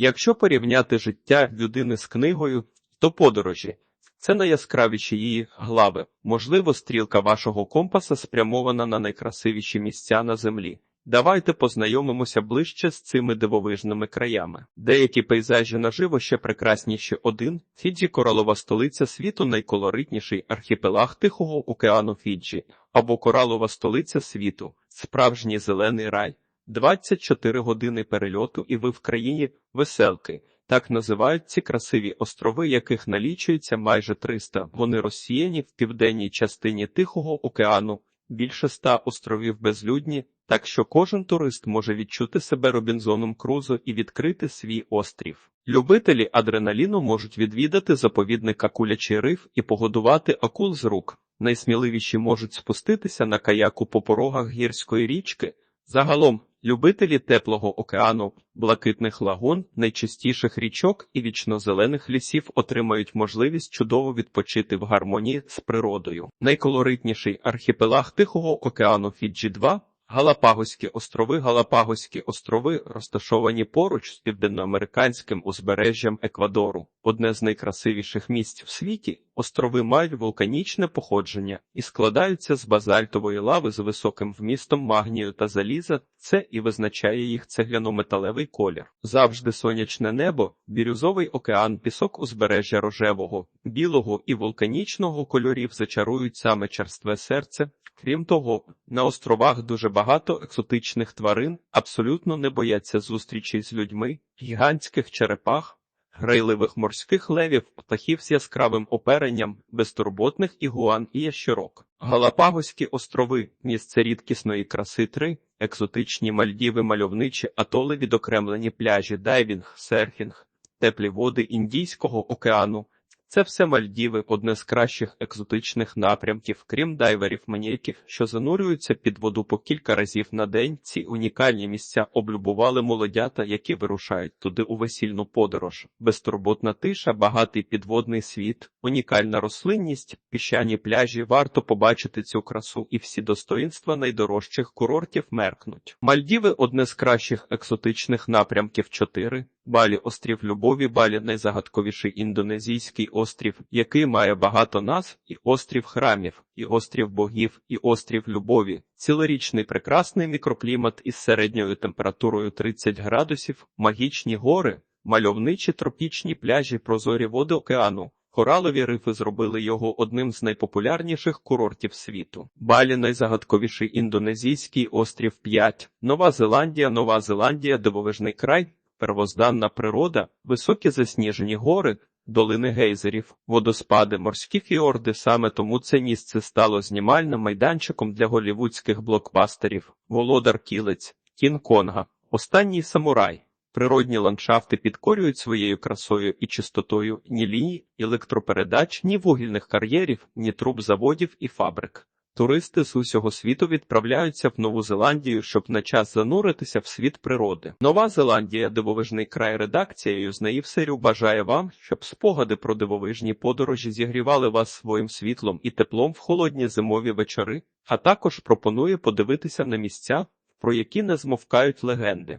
Якщо порівняти життя людини з книгою, то подорожі це найяскравіші її глави. Можливо, стрілка вашого компаса спрямована на найкрасивіші місця на землі. Давайте познайомимося ближче з цими дивовижними краями. Деякі пейзажі наживо ще прекрасніші один. Фіджі коралова столиця світу найколоритніший архіпелаг Тихого океану Фіджі або коралова столиця світу, справжній зелений рай. 24 години перельоту і ви в країні веселки. Так називають ці красиві острови, яких налічується майже 300. Вони розсіяні в південній частині Тихого океану. Більше ста островів безлюдні, так що кожен турист може відчути себе Робінзоном Крузо і відкрити свій острів. Любителі адреналіну можуть відвідати заповідник Акулячий риф і погодувати акул з рук. Найсміливіші можуть спуститися на каяку по порогах гірської річки. Загалом, любителі теплого океану, блакитних лагун, найчистіших річок і вічнозелених лісів отримають можливість чудово відпочити в гармонії з природою. Найколоритніший архіпелаг Тихого океану Фіджі 2 Галапагоські острови Галапагоські острови розташовані поруч з південноамериканським узбережжям Еквадору. Одне з найкрасивіших місць в світі. Острови мають вулканічне походження і складаються з базальтової лави з високим вмістом магнію та заліза. Це і визначає їх цегляно-металевий колір. Завжди сонячне небо, бірюзовий океан, пісок узбережжя рожевого, білого і вулканічного кольорів зачарують саме черстве серце. Крім того, на островах дуже багато екзотичних тварин абсолютно не бояться зустрічей з людьми, гігантських черепах, грайливих морських левів, птахів з яскравим оперенням, безтурботних ігуан і ящерок. Галапагоські острови, місце рідкісної краси 3, екзотичні Мальдіви, мальовничі атоли, відокремлені пляжі, дайвінг, серфінг, теплі води Індійського океану. Це все Мальдіви, одне з кращих екзотичних напрямків, крім дайверів маніяків, що занурюються під воду по кілька разів на день. Ці унікальні місця облюбували молодята, які вирушають туди у весільну подорож. Безтурботна тиша, багатий підводний світ, унікальна рослинність, піщані пляжі. Варто побачити цю красу, і всі достоїнства найдорожчих курортів меркнуть. Мальдіви одне з кращих екзотичних напрямків 4. Балі острів Любові, Балі найзагадковіший індонезійський острів, який має багато назв, і острів храмів, і острів богів, і острів любові. Цілорічний прекрасний мікроклімат із середньою температурою 30 градусів, магічні гори, мальовничі тропічні пляжі, прозорі води океану. Коралові рифи зробили його одним з найпопулярніших курортів світу. Балі найзагадковіший індонезійський острів 5. Нова Зеландія, Нова Зеландія, дивовижний край первозданна природа, високі засніжені гори, долини гейзерів, водоспади, морські фіорди. Саме тому це місце стало знімальним майданчиком для голівудських блокбастерів, володар кілець, Кінг-Конга, останній самурай. Природні ландшафти підкорюють своєю красою і чистотою ні ліній, електропередач, ні вугільних кар'єрів, ні труб заводів і фабрик. Туристи з усього світу відправляються в Нову Зеландію, щоб на час зануритися в світ природи. Нова Зеландія, дивовижний край редакцією з Наївсерю бажає вам, щоб спогади про дивовижні подорожі зігрівали вас своїм світлом і теплом в холодні зимові вечори, а також пропонує подивитися на місця, про які не змовкають легенди.